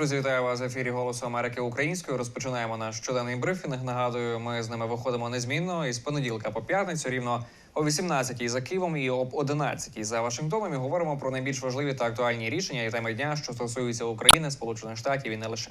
Друзі, вас в ефірі Голосу Америки українською. Розпочинаємо наш щоденний брифінг. Нагадую, ми з ними виходимо незмінно із понеділка по п'ятницю, рівно о 18-й за Києвом і об 11-й за Вашингтоном. І говоримо про найбільш важливі та актуальні рішення і теми дня, що стосуються України, Сполучених Штатів і не лише.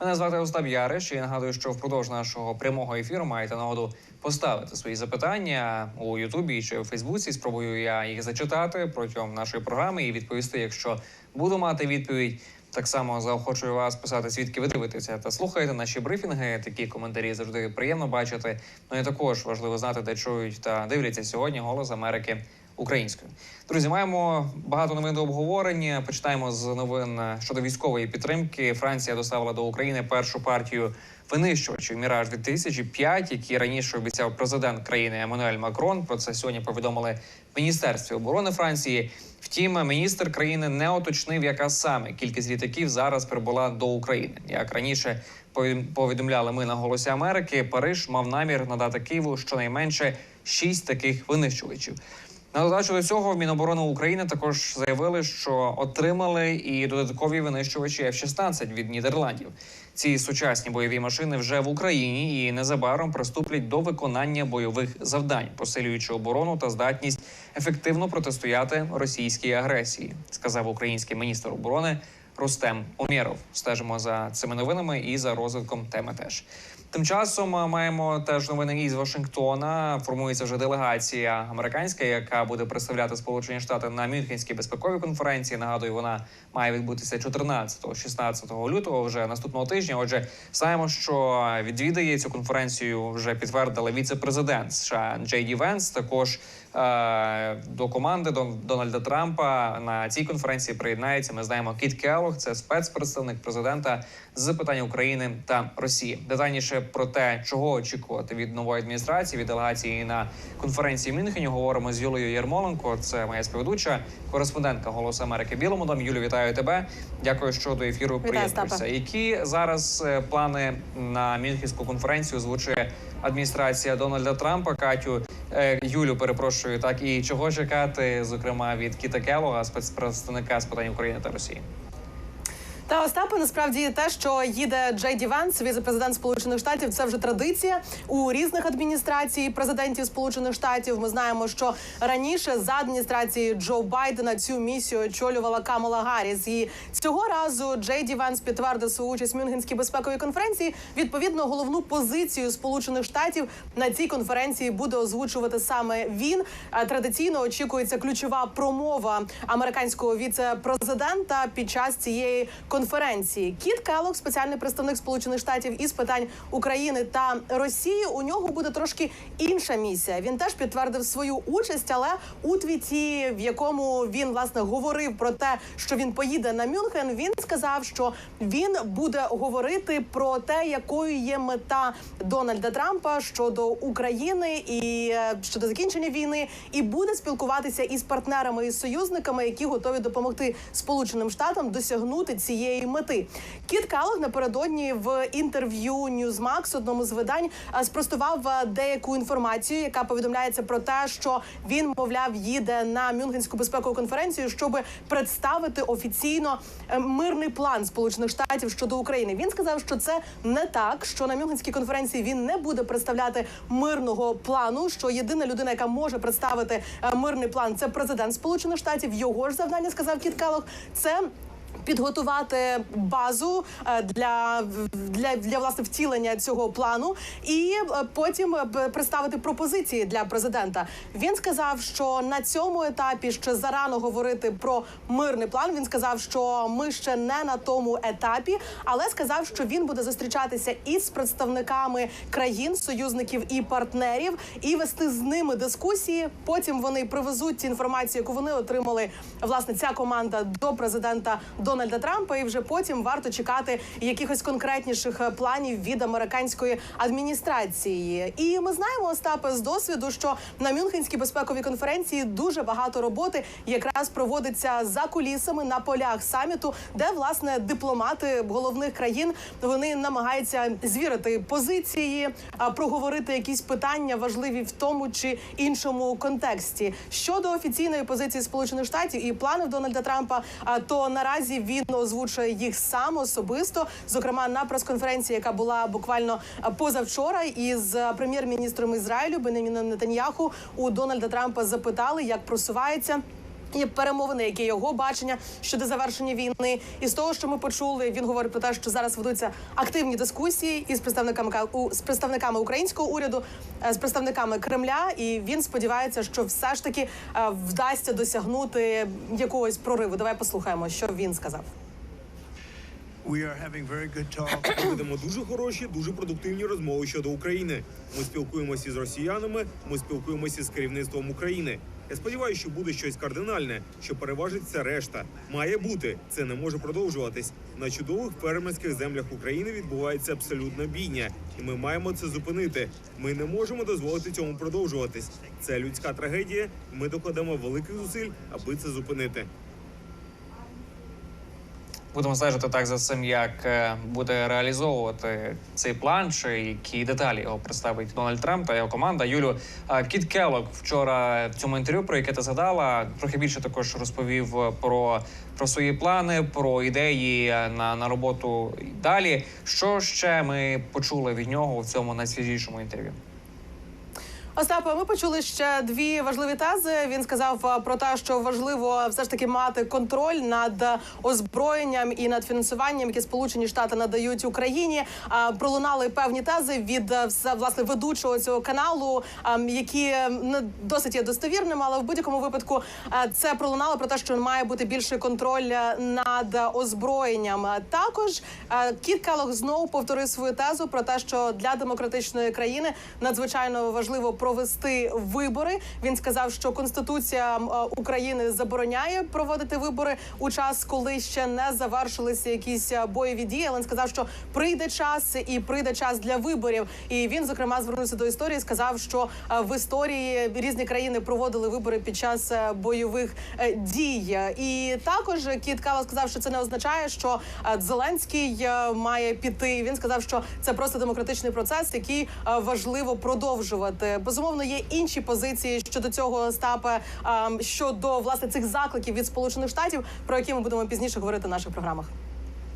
Мене звати Остап Яриш. І нагадую, що впродовж нашого прямого ефіру маєте нагоду поставити свої запитання у Ютубі чи у Фейсбуці. Спробую я їх зачитати протягом нашої програми і відповісти, якщо буду мати відповідь. Так само заохочую вас писати, звідки ви дивитеся та слухаєте наші брифінги. Такі коментарі завжди приємно бачити. Ну і також важливо знати, де чують та дивляться сьогодні голос Америки українською. Друзі, маємо багато новин до обговорення. Починаємо з новин щодо військової підтримки. Франція доставила до України першу партію винищувачів Міраж 2005 які раніше обіцяв президент країни Еммануель Макрон. Про це сьогодні повідомили в міністерстві оборони Франції. Втім, міністр країни не уточнив, яка саме кількість літаків зараз прибула до України. Як раніше пові- повідомляли ми на голосі Америки, Париж мав намір надати Києву щонайменше шість таких винищувачів. На додачу до цього в Міноборони України також заявили, що отримали і додаткові винищувачі F-16 від Нідерландів. Ці сучасні бойові машини вже в Україні і незабаром приступлять до виконання бойових завдань, посилюючи оборону та здатність ефективно протистояти російській агресії, сказав український міністр оборони Рустем Умєров. Стежимо за цими новинами і за розвитком теми теж. Тим часом е, маємо теж новини із Вашингтона. Формується вже делегація американська, яка буде представляти Сполучені Штати на Мюнхенській безпековій конференції. Нагадую, вона має відбутися 14-16 лютого, вже наступного тижня. Отже, знаємо, що відвідає цю конференцію. Вже підтвердила віце-президент США Джей Ді Венс. Також е, до команди Дон- Дональда Трампа на цій конференції приєднається. Ми знаємо Кіт Келлог, це спецпредставник президента з питань України та Росії. Детальніше про те, чого очікувати від нової адміністрації, від делегації на конференції в Мюнхені, говоримо з Юлією Єрмоленко. Це моя співведуча, кореспондентка Голосу Америки Білому домі. Юлю, вітаю тебе. Дякую, що до ефіру. Остапе. Які зараз е, плани на Мюнхенську конференцію озвучує адміністрація Дональда Трампа? Катю е, Юлю, перепрошую, так і чого чекати, зокрема від Кіта Келлога, спецпредставника з питань України та Росії? Та Остапе, насправді те, що їде Джей Ді Венс, віце-президент Сполучених Штатів, це вже традиція у різних адміністрацій президентів Сполучених Штатів. Ми знаємо, що раніше за адміністрації Джо Байдена цю місію очолювала Камала Гарріс. І цього разу Джей Ді Венс підтвердив свою участь в Мюнхенській безпековій конференції. Відповідно, головну позицію Сполучених Штатів на цій конференції буде озвучувати саме він. А Традиційно очікується ключова промова американського віце-президента під час цієї конференції. Кіт Келлог, спеціальний представник Сполучених Штатів із питань України та Росії. У нього буде трошки інша місія. Він теж підтвердив свою участь, але у твіті, в якому він власне говорив про те, що він поїде на Мюнхен, він сказав, що він буде говорити про те, якою є мета Дональда Трампа щодо України і е, щодо закінчення війни, і буде спілкуватися із партнерами і союзниками, які готові допомогти Сполученим Штатам досягнути цієї мети. Кіт Каллог напередодні в інтерв'ю Newsmax, одному з видань, е, спростував е, деяку інформацію, яка повідомляється про те, що він, мовляв, їде на Мюнхенську безпекову конференцію, щоб представити офіційно е, мирний план Сполучених Штатів щодо України. Він сказав, що це не так, що на Мюнхенській конференції він не буде представляти мирного плану. Що єдина людина, яка може представити мирний план, це президент Сполучених Штатів. Його ж завдання сказав Кіт Келлог, це підготувати базу е, для, для, для власне втілення цього плану, і е, потім е, представити пропозиції для президента. Він сказав, що на цьому етапі ще зарано говорити про мирний план. Він сказав, що ми ще не на тому етапі, але сказав, що він буде зустрічатися із представниками країн, союзників і партнерів, і вести з ними дискусії. Потім вони привезуть цю інформацію, яку вони отримали. Власне, ця команда до президента Дональда Трампа, і вже потім варто чекати якихось конкретніших е, планів від американської адміністрації. І ми знаємо Остапе з досвіду, що на Мюнхенській безпековій конференції дуже багато роботи якраз проводиться за кулісами на полях саміту, де власне дипломати головних країн вони намагаються звірити позиції, а, проговорити якісь питання важливі в тому чи іншому контексті. Щодо офіційної позиції Сполучених Штатів і планів Дональда Трампа, а, то наразі він озвучує їх сам особисто. Зокрема, на прес-конференції, яка була буквально е, позавчора, із е, прем'єр-міністром Ізраїлю Бенеміном Нетаньяху у Дональда Трампа запитали, як просувається. І перемовини, які його бачення щодо завершення війни, і з того, що ми почули, він говорить про те, що зараз ведуться активні дискусії із представниками ка- з представниками українського уряду, е, з представниками Кремля. І він сподівається, що все ж таки е, вдасться досягнути якогось прориву. Давай послухаємо, що він сказав. We are having very good talk. Ми ведемо дуже хороші, дуже продуктивні розмови щодо України. Ми спілкуємося з росіянами. Ми спілкуємося з керівництвом України. Я сподіваюся, що буде щось кардинальне, що переважить все решта. Має бути. Це не може продовжуватись. На чудових фермерських землях України відбувається абсолютна бійня, і ми маємо це зупинити. Ми не можемо дозволити цьому продовжуватись. Це людська трагедія. Ми докладемо великих зусиль, аби це зупинити. Будемо стежити так за цим, як е, буде реалізовувати цей план, чи які деталі його представить Дональд Трамп та його команда. Юлю е, Кіт Келлог вчора в цьому інтерв'ю, про яке ти згадала, трохи більше також розповів про, про свої плани, про ідеї е, на, на роботу далі. Що ще ми почули від нього в цьому найсвіжішому інтерв'ю? Остапе, ми почули ще дві важливі тези. Він сказав е, про те, що важливо все ж таки мати контроль над е, озброєнням і над фінансуванням, які Сполучені Штати надають Україні. Пролунали певні тези від е, власне ведучого цього каналу, а, які е, не досить є достовірними, але в будь-якому випадку е, це пролунало про те, що має бути більший контроль е, над е, озброєнням. Е, Також е, Кіт Келлог знову повторив свою тезу про те, що для демократичної країни надзвичайно важливо провести вибори. Він сказав, що конституція е, України забороняє проводити вибори у час, коли ще не завершилися якісь е, бойові дії. Але він сказав, що прийде час і прийде час для виборів. І він зокрема звернувся до історії. Сказав, що е, в історії різні країни проводили вибори під час бойових дій. І також Кіт Кала сказав, що це не означає, що Зеленський має піти. Він сказав, що це просто демократичний процес, який важливо продовжувати. Безумовно, є інші позиції щодо цього Остапе, щодо власне цих закликів від Сполучених Штатів, про які ми будемо пізніше говорити в наших програмах.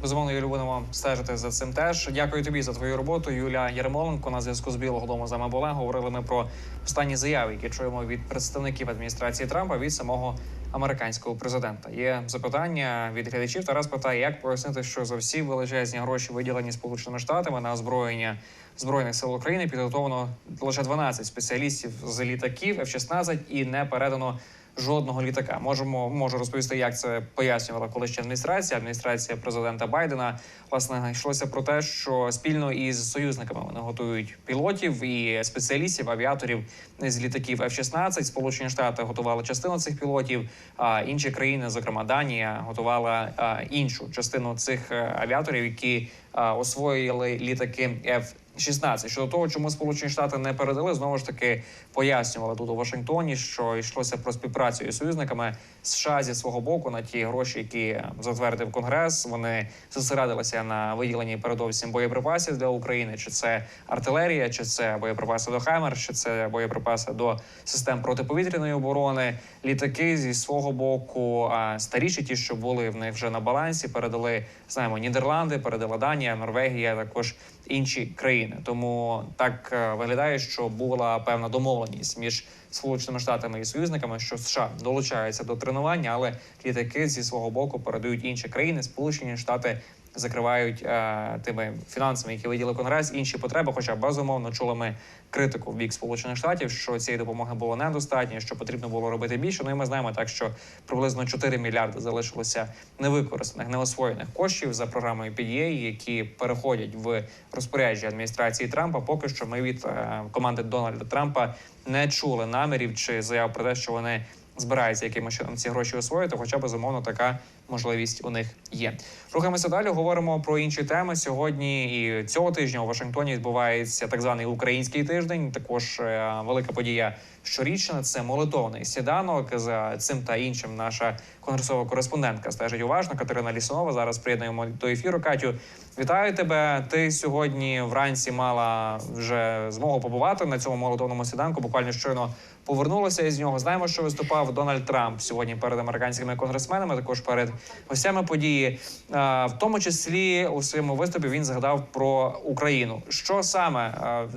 Безумовно, Юлю, будемо стежити за цим теж. Дякую тобі за твою роботу. Юля Єрмоленко на зв'язку з Білого Дому з нами була. Говорили ми про останні заяви, які чуємо від представників адміністрації Трампа від самого американського президента. Є запитання від глядачів. Тарас питає, як пояснити, що за всі величезні гроші виділені сполученими штатами на озброєння збройних сил України підготовлено лише 12 спеціалістів з літаків F-16 і не передано жодного літака. Можемо можу розповісти, як це пояснювала колишня адміністрація, адміністрація президента Байдена. Власне йшлося про те, що спільно із союзниками вони готують пілотів і спеціалістів, авіаторів з літаків F-16. Сполучені Штати готували частину цих пілотів. А інші країни, зокрема Данія, готувала іншу частину цих е, авіаторів, які освоїли літаки F. 16. щодо того, чому Сполучені Штати не передали, знову ж таки пояснювали тут у Вашингтоні, що йшлося про співпрацю із союзниками США зі свого боку на ті гроші, які затвердив Конгрес. Вони зосередилися на виділенні передовсім боєприпасів для України. Чи це артилерія, чи це боєприпаси до Хаммер, чи це боєприпаси до систем протиповітряної оборони. Літаки зі свого боку а старіші, ті, що були в них вже на балансі, передали знаємо Нідерланди, передала Данія, Норвегія, також інші країни. Тому так е, виглядає, що була певна домовленість між Сполученими Штатами і союзниками, що США долучаються до тренування, але літаки зі свого боку передають інші країни. Сполучені Штати закривають е, тими фінансами, які виділи Конгрес, інші потреби. Хоча безумовно чули ми критику в бік Сполучених Штатів, що цієї допомоги було недостатньо, що потрібно було робити більше. Ну і ми знаємо так, що приблизно 4 мільярди залишилося невикористаних, неосвоєних коштів за програмою PDA, які переходять в розпорядження адміністрації Трампа. Поки що ми від е, команди Дональда Трампа не чули намірів чи заяв про те, що вони збираються якимось чином ці гроші освоїти, хоча безумовно така можливість у них є. Рухаємося далі. Говоримо про інші теми. Сьогодні і цього тижня у Вашингтоні відбувається так званий український тиждень. Також е, велика подія щорічна. Це молитовний сніданок. За цим та іншим наша конгресова кореспондентка стежить уважно. Катерина Лісунова. Зараз приєднуємо до ефіру. Катю, вітаю тебе. Ти сьогодні вранці мала вже змогу побувати на цьому молитовному сніданку. Буквально щойно повернулося із нього. Знаємо, що виступав Дональд Трамп сьогодні перед американськими конгресменами, також перед гостями події. В тому числі у своєму виступі він згадав про Україну. Що саме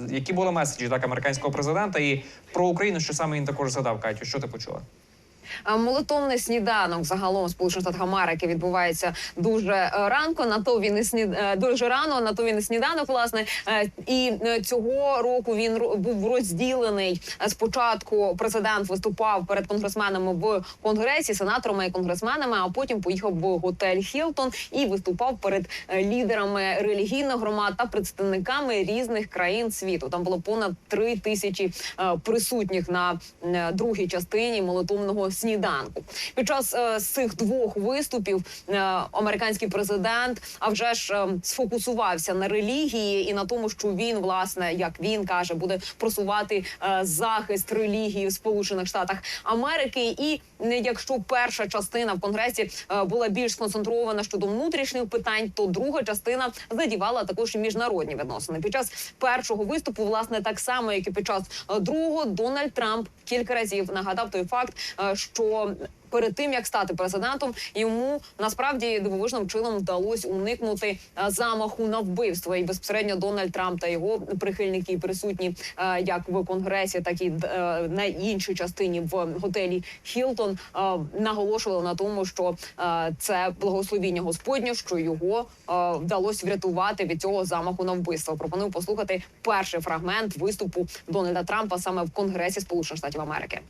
які були меседжі так американського президента і про Україну, що саме він також згадав? Катю, що ти почула? А Молитовний сніданок загалом Сполучених Штатах Америки відбувається дуже е, ранко. На то він і снід... е, дуже рано. На то він і сніданок. Власне, Е, і е, цього року він був розділений. Е, Спочатку президент виступав перед конгресменами в конгресі, сенаторами і конгресменами. А потім поїхав в готель Хілтон і виступав перед е, лідерами релігійних громад та представниками різних країн світу. Там було понад три тисячі е, присутніх на е, другій частині молитовного сніданку. Під час е, цих двох виступів е, американський президент а вже ж е, сфокусувався на релігії і на тому, що він власне, як він каже, буде просувати е, захист релігії в Сполучених Штатах Америки. І е, якщо перша частина в конгресі е, була більш сконцентрована щодо внутрішніх питань, то друга частина задівала також і міжнародні відносини. Під час першого виступу, власне, так само як і під час е, другого, Дональд Трамп кілька разів нагадав той факт, е, що перед тим як стати президентом, йому насправді дивовижним чином вдалося уникнути е, замаху на вбивство. І безпосередньо Дональд Трамп та його прихильники присутні е, як в конгресі, так і е, на іншій частині в готелі Хілтон наголошували на тому, що це благословіння Господнє, що його вдалося врятувати від цього замаху на вбивство. Пропоную послухати перший фрагмент виступу Дональда Трампа саме в Конгресі Сполучених Штатів Америки.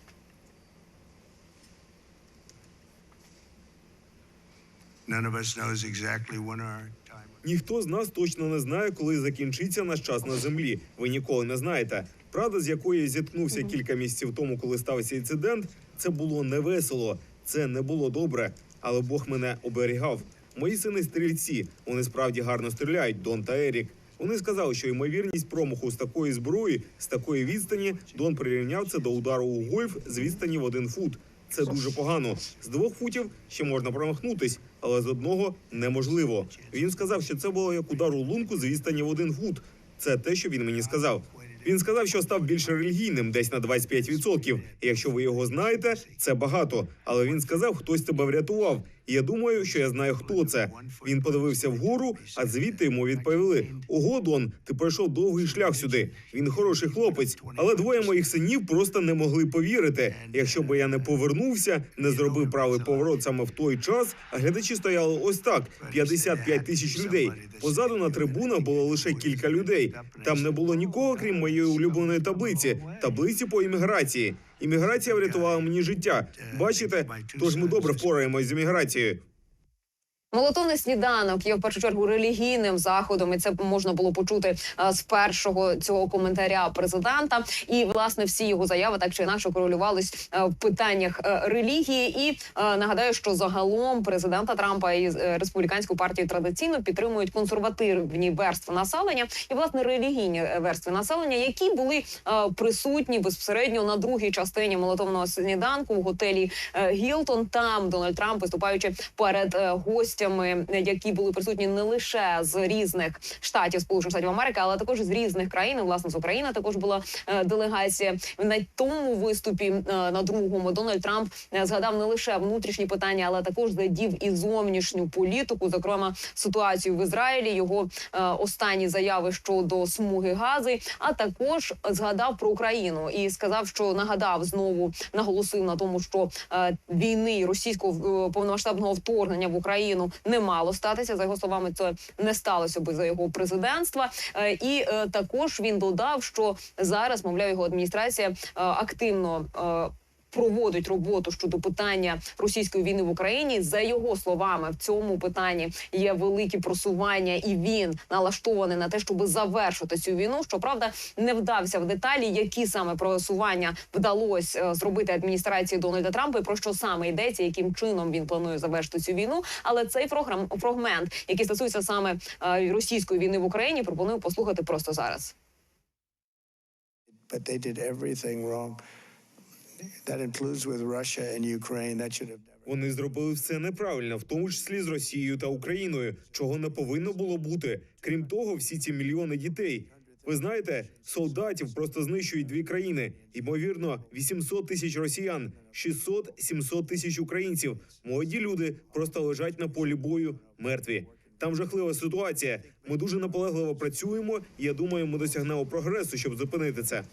Ніхто з нас точно не знає, коли закінчиться наш час на землі. Ви ніколи не знаєте. Правда, з якою я зіткнувся кілька місяців тому, коли стався інцидент, це було невесело, це не було добре, але Бог мене оберігав. Мої сини стрільці, вони справді гарно стріляють. Дон та Ерік. Вони сказали, що ймовірність промаху з такої зброї, з такої відстані, Дон прирівняв це до удару у гольф з відстані в один фут. Це дуже погано. З двох футів ще можна промахнутись, але з одного неможливо. Він сказав, що це було як удар у лунку з відстані в один фут. Це те, що він мені сказав. Він сказав, що став більш релігійним, десь на 25%. І якщо ви його знаєте, це багато. Але він сказав, хтось тебе врятував. І я думаю, що я знаю, хто це. Він подивився вгору, а звідти йому відповіли: Ого, Дон, ти пройшов довгий шлях сюди. Він хороший хлопець, але двоє моїх синів просто не могли повірити. Якщо би я не повернувся, не зробив правий поворот саме в той час, а глядачі стояли ось так: 55 тисяч людей. Позаду на трибунах було лише кілька людей. Там не було нікого, крім моєї улюбленої таблиці, таблиці по імміграції. Імміграція врятувала мені життя. Бачите, тож ми добре впораємось з імміграцією. Молотовний сніданок є в першу чергу релігійним заходом, і це можна було почути е, з першого цього коментаря президента. І власне всі його заяви так чи інакше корелювались е, в питаннях е, релігії. І нагадаю, що загалом президента Трампа і республіканську партію традиційно підтримують консервативні верстви населення і власне релігійні верстви населення, які були присутні безпосередньо на другій частині молотовного сніданку в готелі Гілтон. Там Дональд Трамп, виступаючи перед е, гостями, які були присутні не лише з різних штатів Сполучених Штатів Америки, але також з різних країн. Власне, з України також була е, делегація. На тому виступі е, на другому Дональд Трамп е, згадав не лише внутрішні питання, але також задів і зовнішню політику, зокрема ситуацію в Ізраїлі, його останні заяви щодо смуги гази, а також згадав про Україну і сказав, що нагадав знову наголосив на тому, що війни російського повномасштабного вторгнення в Україну не мало статися. За його словами, це не сталося би за його президентства. Е, і е, також він додав, що зараз, мовляв, його адміністрація е, активно. Проводить роботу щодо питання російської війни в Україні. За його словами, в цьому питанні є великі просування, і він налаштований на те, щоб завершити цю війну. Щоправда, не вдався в деталі, які саме просування вдалося е, зробити адміністрації Дональда Трампа, і про що саме йдеться, яким чином він планує завершити цю війну. Але цей програм фрагмент, який стосується саме е, російської війни в Україні, пропоную послухати просто зараз. But they did everything wrong. Вони зробили все неправильно, в тому числі з Росією та Україною, чого не повинно було бути. Крім того, всі ці мільйони дітей. Ви знаєте, солдатів просто знищують дві країни. Ймовірно, 800 тисяч росіян, 600-700 тисяч українців. Молоді люди просто лежать на полі бою, мертві. Там жахлива ситуація. Ми дуже наполегливо працюємо, і я думаю, ми досягнемо прогресу, щоб зупинити це.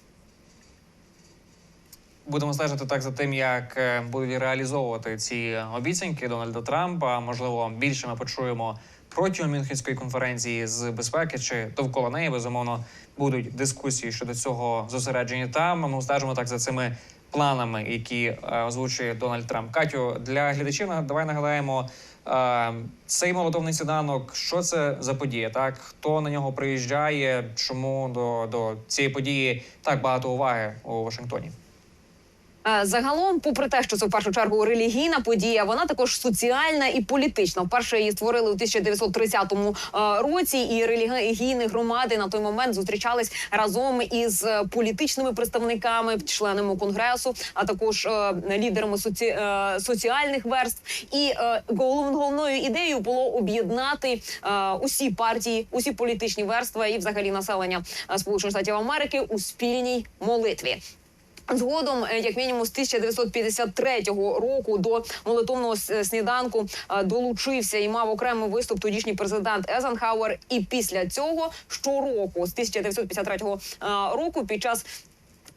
Будемо стежити так за тим, як е, будуть реалізовувати ці обіцянки Дональда Трампа. Можливо, більше ми почуємо протягом Мюнхенської конференції з безпеки чи довкола неї. Безумовно, будуть дискусії щодо цього зосереджені там. Ми стежимо так за цими планами, які е, озвучує Дональд Трамп. Катю для глядачів давай нагадаємо. е, Цей молотовний сніданок, що це за подія? Так хто на нього приїжджає? Чому до, до цієї події так багато уваги у Вашингтоні? Е, Загалом, попри те, що це в першу чергу релігійна подія, вона також соціальна і політична. Вперше її створили у 1930 е, році, і релігійні громади на той момент зустрічались разом із е, політичними представниками, членами конгресу, а також лідерами соці... соціальних верств. І головною ідеєю було об'єднати усі партії, усі політичні верстви і взагалі населення Сполучених Штатів Америки у спільній молитві. Згодом, е, як мінімум, з 1953 року до молитовного сніданку е, долучився і мав окремий виступ тодішній президент Езенхауер. І після цього щороку, з 1953 е, року, під час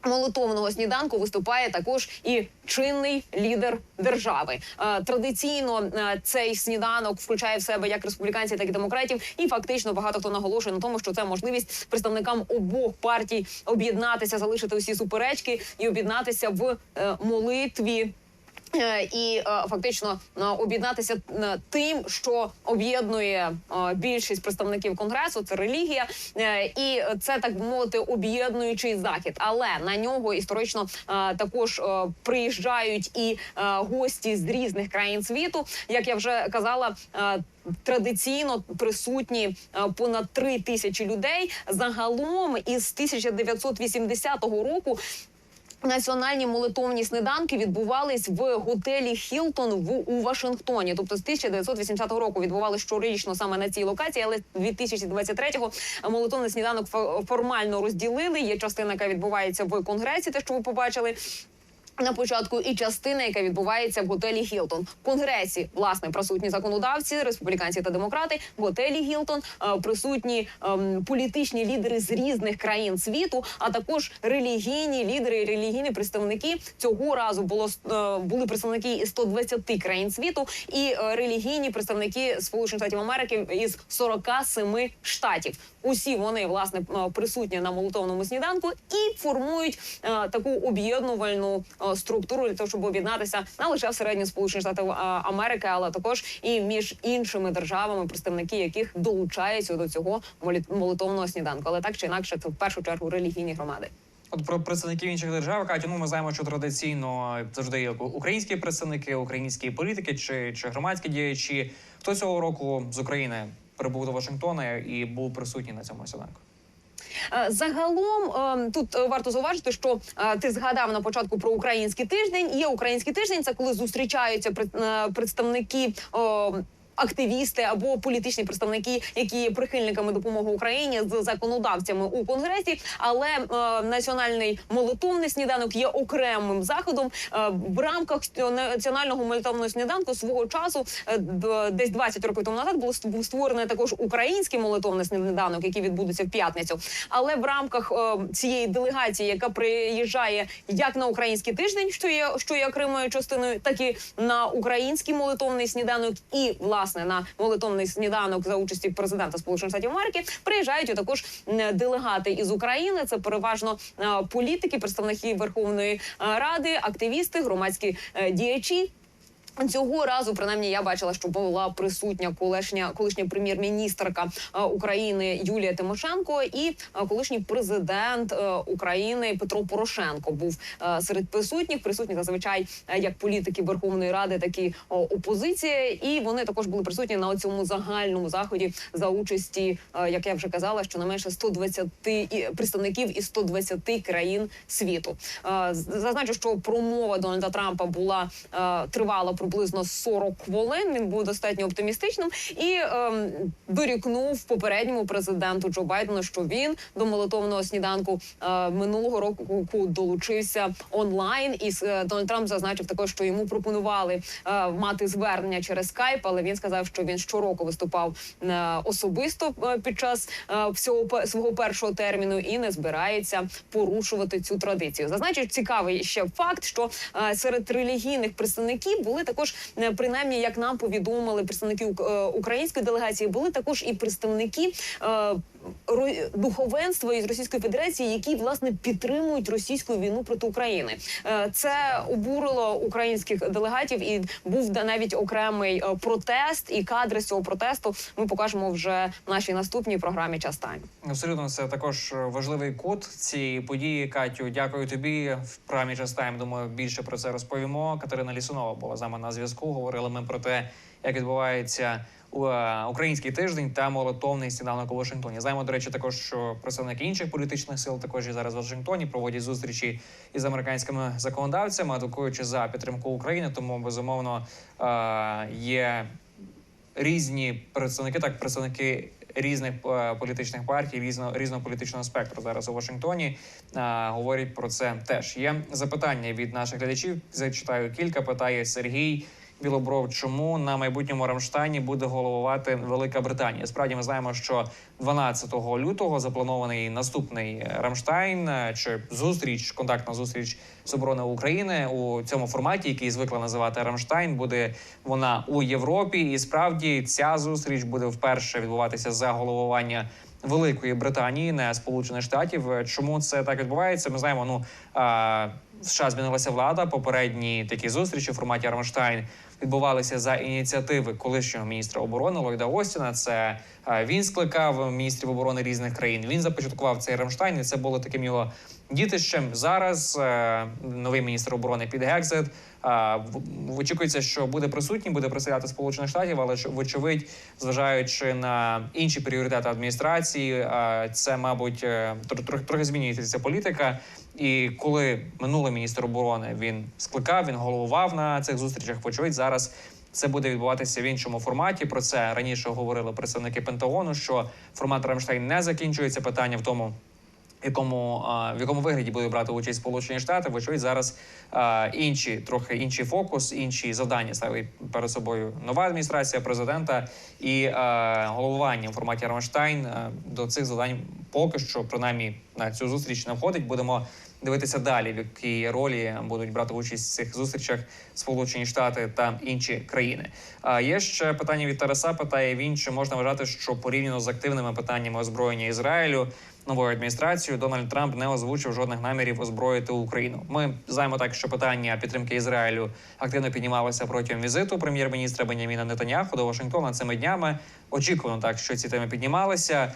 молитовного сніданку виступає також і чинний лідер держави. Е, Традиційно е, цей сніданок включає в себе як республіканців, так і демократів. І фактично багато хто наголошує на тому, що це можливість представникам обох партій об'єднатися, залишити усі суперечки і об'єднатися в е, молитві. Е, І е, фактично е, об'єднатися тим, що об'єднує більшість представників конгресу, це релігія, і це так би мовити об'єднуючий захід. Але на нього історично також приїжджають і гості з різних країн світу. Як я вже казала. Традиційно присутні понад три тисячі людей. Загалом із 1980 року Національні молитовні сніданки відбувались в готелі Хілтон в у Вашингтоні. Тобто з 1980 року відбувалися щорічно саме на цій локації, але 2023-го молитовний сніданок фо- формально розділили. Є частина, яка відбувається в конгресі, те, що ви побачили. На початку і частина, яка відбувається в готелі Гілтон. В конгресі власне присутні законодавці, республіканці та демократи. В готелі Гілтон е, присутні ем, політичні лідери з різних країн світу, а також релігійні лідери і релігійні представники. Цього разу було е, були представники із 120 країн світу і е, релігійні представники Сполучених Штатів Америки із 47 штатів. Усі вони власне е, присутні на молитовному сніданку і формують е, таку об'єднувальну е, структуру для того, щоб об'єднатися не лише всередині Сполучених Штатів е, Америки, але також і між іншими державами, представники яких долучаються до цього молитовного сніданку. Але так чи інакше, це в першу чергу релігійні громади. От про представників інших держав Катю, ну ми знаємо, що традиційно завжди українські представники, українські політики чи, чи громадські діячі. Хто цього року з України прибув до Вашингтона і був присутній на цьому сніданку? Е, Загалом е, тут е, варто зауважити, що ти згадав на початку про український тиждень. Є український тиждень, це коли зустрічаються пред- представники. Активісти або політичні представники, які є прихильниками допомоги Україні з законодавцями у конгресі, але е, національний молитовний сніданок є окремим заходом Е, в рамках національного молитовного сніданку. Свого часу е, десь 20 років тому назад був створений також український молитовний сніданок, який відбудеться в п'ятницю. Але в рамках е, цієї делегації, яка приїжджає як на український тиждень, що є що є окремою частиною, так і на український молитовний сніданок, і власне на молитовний сніданок за участі президента Сполучених Штатів Америки приїжджають також делегати із України. Це переважно е, політики, представники Верховної е, Ради, активісти, громадські е, діячі. Цього разу, принаймні, я бачила, що була присутня колишня колишня прем'єр-міністрка е, України Юлія Тимошенко і е, колишній президент е, України Петро Порошенко був серед присутніх. Присутні зазвичай як політики Верховної Ради, так і опозиція. І вони також були присутні на цьому загальному заході за участі, як я вже казала, що не менше 120 і- представників із 120 країн світу. Зазначу, що промова Дональда Трампа була тривала приблизно 40 хвилин. Він був достатньо оптимістичним і ем, дорікнув попередньому президенту Джо Байдену, що він до молитовного сніданку е, минулого року долучився онлайн. І е, Дональд Трамп зазначив також, що йому пропонували е, мати звернення через скайп, але він сказав, що він щороку виступав е, особисто е, під час е, всього свого першого терміну і не збирається порушувати цю традицію. Зазначив цікавий ще факт, що е, серед релігійних представників були також е, принаймні, як нам повідомили представники е, української делегації, були також і представники. Духовенства із Російської Федерації, які власне підтримують російську війну проти України, Е, це обурило українських делегатів, і був навіть окремий е, протест. І кадри цього протесту ми покажемо вже в нашій наступній програмі. Час тайм. Абсолютно, це також важливий код цієї події. Катю, дякую тобі. В програмі «Час Тайм», Думаю, більше про це розповімо. Катерина Лісунова була з нами на зв'язку. Говорили ми про те, як відбувається український тиждень та молитовний сніданок у Вашингтоні. Знаємо, до речі, також що представники інших політичних сил також і зараз в Вашингтоні проводять зустрічі із американськими законодавцями, адвокуючи за підтримку України. Тому безумовно е, є різні представники, так представники різних е, політичних партій, різно, різного політичного спектру зараз у Вашингтоні е, говорять про це теж. Є запитання від наших глядачів. Зачитаю кілька. Питає Сергій. Білобров, чому на майбутньому Рамштайні буде головувати Велика Британія? Справді ми знаємо, що 12 лютого запланований наступний Рамштайн чи зустріч, контактна зустріч з оборони України у цьому форматі, який звикла називати Рамштайн. Буде вона у Європі, і справді ця зустріч буде вперше відбуватися за головування. Великої Британії, не Сполучених Штатів. Чому це так відбувається? Ми знаємо. Ну США змінилася влада. Попередні такі зустрічі в форматі Рамштайн відбувалися за ініціативи колишнього міністра оборони Ллойда Остіна. Це він скликав міністрів оборони різних країн. Він започаткував цей Рамштайн. і Це було таким його дітищем. Зараз е, новий міністр оборони Під Гекзет. Очікується, що буде присутній, буде представляти Сполучених Штатів, але вочевидь, зважаючи на інші пріоритети адміністрації, це, мабуть, е, тр- трохи трохи змінюється ця політика. І коли минулий міністр оборони він скликав, він головував на цих зустрічах. Вочевидь, зараз це буде відбуватися в іншому форматі. Про це раніше говорили представники Пентагону. Що формат Рамштайн не закінчується. Питання в тому, якому в якому вигляді буде брати участь Сполучені Штати, вочевидь, зараз інші трохи інший фокус, інші завдання ставить перед собою нова адміністрація президента і головування в форматі Рамштайн до цих завдань поки що принаймні на цю зустріч не входить. Будемо дивитися далі, в якій ролі будуть брати участь в цих зустрічах Сполучені Штати та інші країни. А є ще питання від Тараса. Питає він, чи можна вважати, що порівняно з активними питаннями озброєння Ізраїлю новою адміністрацією Дональд Трамп не озвучив жодних намірів озброїти Україну. Ми знаємо так, що питання підтримки Ізраїлю активно піднімалося протягом візиту прем'єр-міністра Беняміна Нетаняху до Вашингтона цими днями. Очікувано так, що ці теми піднімалися.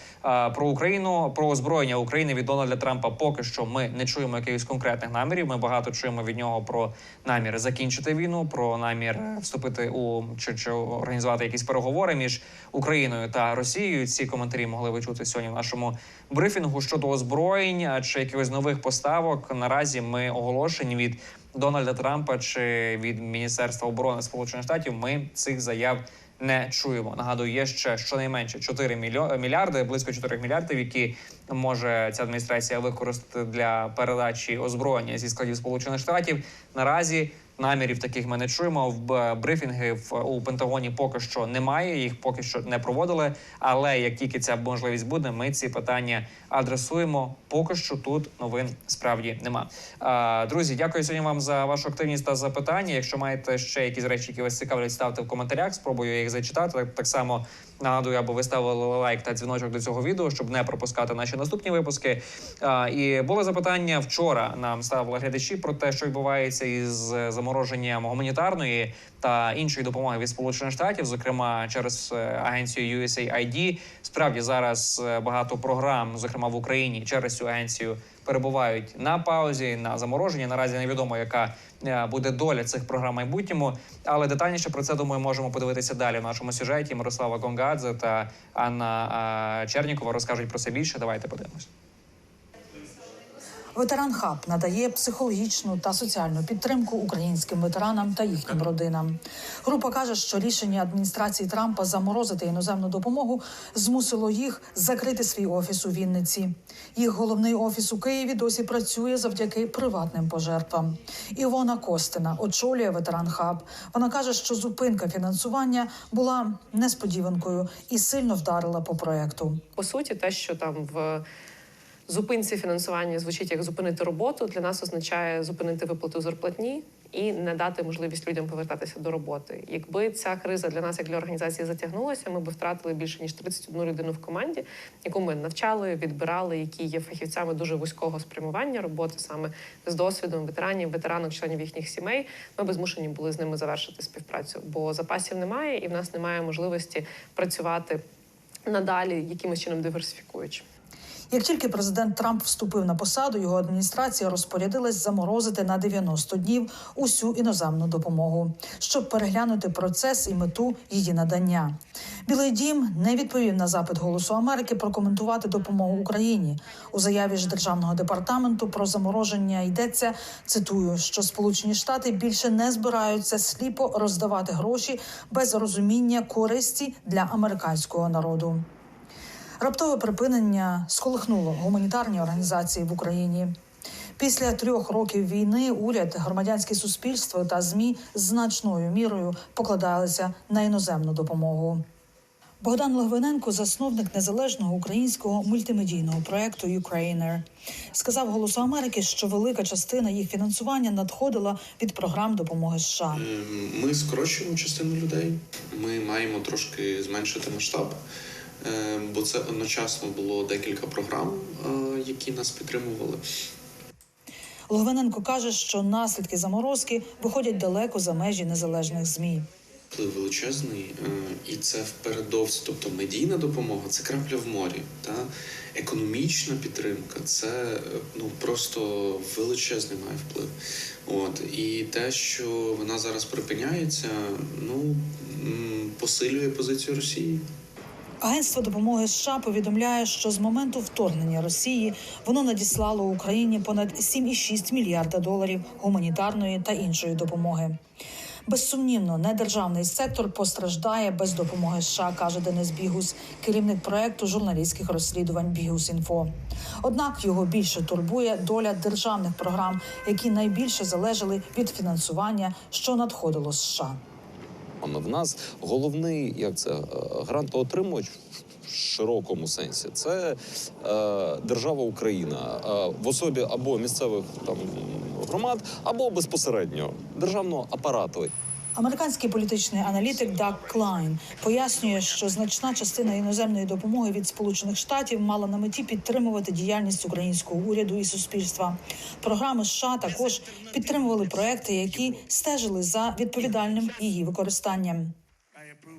Про Україну, про озброєння України від Дональда Трампа поки що ми не чуємо якихось конкретних намірів. Ми багато чуємо від нього про намір закінчити війну, про намір вступити у чи, чи організувати якісь переговори між Україною та Росією. Ці коментарі могли ви чути сьогодні в нашому брифінгу щодо озброєнь чи якихось нових поставок. Наразі ми оголошень від Дональда Трампа чи від Міністерства оборони Сполучених Штатів. Ми цих заяв не чуємо. Нагадую, є ще щонайменше 4 мільйо- мільярди, близько 4 мільярдів, які може ця адміністрація використати для передачі озброєння зі складів Сполучених Штатів. Наразі намірів таких ми не чуємо. В б- брифінги в у Пентагоні поки що немає. Їх поки що не проводили. Але як тільки ця можливість буде, ми ці питання адресуємо. Поки що тут новин справді нема. Друзі, дякую сьогодні вам за вашу активність та запитання. Якщо маєте ще якісь речі, які вас цікавлять, ставте в коментарях. Спробую їх зачитати. Так само нагадую, аби ви ставили лайк та дзвіночок до цього відео, щоб не пропускати наші наступні випуски. І було запитання вчора. Нам ставили глядачі про те, що відбувається із замороженням гуманітарної та іншої допомоги від Сполучених Штатів, зокрема через е, агенцію USAID. Справді зараз е, багато програм, зокрема в Україні, через цю агенцію перебувають на паузі, на замороженні. Наразі невідомо, яка е, буде доля цих програм майбутньому. Але детальніше про це думаю, можемо подивитися далі в нашому сюжеті. Мирослава Гонгадзе та Анна е, Чернікова розкажуть про це більше. Давайте подивимось. Ветеран Хаб надає психологічну та соціальну підтримку українським ветеранам та їхнім родинам. Група каже, що рішення адміністрації Трампа заморозити іноземну допомогу змусило їх закрити свій офіс у Вінниці. Їх головний офіс у Києві досі працює завдяки приватним пожертвам. Івона Костина очолює ветеран Хаб. Вона каже, що зупинка фінансування була несподіванкою і сильно вдарила по проекту. По суті, те, що там в зупинці фінансування звучить як зупинити роботу, для нас означає зупинити виплату зарплатні і не дати можливість людям повертатися до роботи. Якби ця криза для нас, як для організації, затягнулася, ми б втратили більше ніж 31 людину в команді, яку ми навчали, відбирали, які є фахівцями дуже вузького спрямування роботи саме з досвідом ветеранів, ветеранок, членів їхніх сімей. Ми би змушені були з ними завершити співпрацю, бо запасів немає, і в нас немає можливості працювати надалі якимось чином диверсифікуючи. Як тільки президент Трамп вступив на посаду, його адміністрація розпорядилась заморозити на 90 днів усю іноземну допомогу, щоб переглянути процес і мету її надання. Білий дім не відповів на запит Голосу Америки прокоментувати допомогу Україні. У заяві ж державного департаменту про замороження йдеться цитую, що Сполучені Штати більше не збираються сліпо роздавати гроші без розуміння користі для американського народу. Раптове припинення сколихнуло гуманітарні організації в Україні. Після трьох років війни уряд, громадянське суспільство та змі значною мірою покладалися на іноземну допомогу. Богдан Логвиненко, засновник незалежного українського мультимедійного проекту «Ukrainer», сказав Голосу Америки, що велика частина їх фінансування надходила від програм допомоги США. Ем, Ми скорочуємо частину людей. Ми маємо трошки зменшити масштаб, е, бо це одночасно було декілька програм, е, які нас підтримували. Логвиненко каже, що наслідки заморозки виходять далеко за межі незалежних змі. Вплив величезний, е, і це впередовсі, тобто медійна допомога це крапля в морі. Та економічна підтримка це е, ну просто величезний має вплив. От і те, що вона зараз припиняється, ну посилює позицію Росії. Агентство допомоги США повідомляє, що з моменту вторгнення Росії воно надіслало Україні понад 7,6 мільярда доларів гуманітарної та іншої допомоги. Безсумнівно, недержавний сектор постраждає без допомоги США, каже Денис Бігус, керівник проекту журналістських розслідувань Бігус.Інфо. Однак його більше турбує доля державних програм, які найбільше залежали від фінансування, що надходило з США. В нас головний як це е, грантоотримувач в широкому сенсі це е, держава Україна е, в особі або місцевих там громад, або безпосередньо державного апарату. Американський політичний аналітик Даг Клайн пояснює, що значна частина іноземної допомоги від Сполучених Штатів мала на меті підтримувати діяльність українського уряду і суспільства. Програми США також підтримували проекти, які стежили за відповідальним її використанням.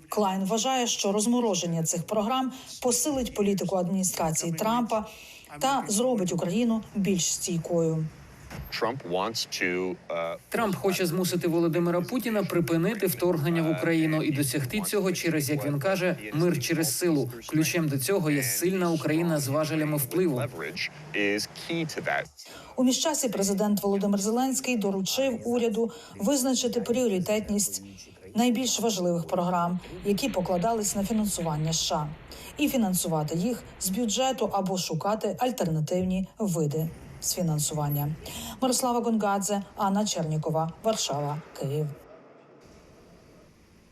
Клайн вважає, що розмороження цих програм посилить політику адміністрації Трампа та зробить Україну більш стійкою. Трамп хоче змусити Володимира Путіна припинити вторгнення в Україну і досягти цього через, як він каже, мир через силу. Ключем до цього є сильна Україна з важелями впливу. У міжчасі президент Володимир Зеленський доручив уряду визначити пріоритетність найбільш важливих програм, які покладались на фінансування США, і фінансувати їх з бюджету або шукати альтернативні види з фінансування. Мирослава Гонгадзе, Анна Чернікова, Варшава, Київ.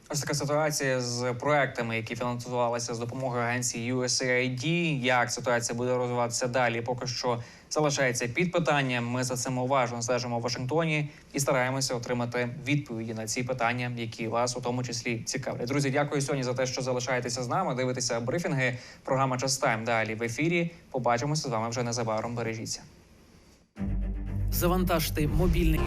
Ось така ситуація з проектами, які фінансувалися з допомогою агенції USAID. Як ситуація буде розвиватися далі? Поки що залишається під питанням. Ми за цим уважно стежимо в Вашингтоні і стараємося отримати відповіді на ці питання, які вас у тому числі цікавлять. Друзі, дякую сьогодні за те, що залишаєтеся з нами. Дивитеся брифінги. Програма «Час Тайм» далі в ефірі. Побачимося з вами вже незабаром. Бережіться. Завантажте мобільний.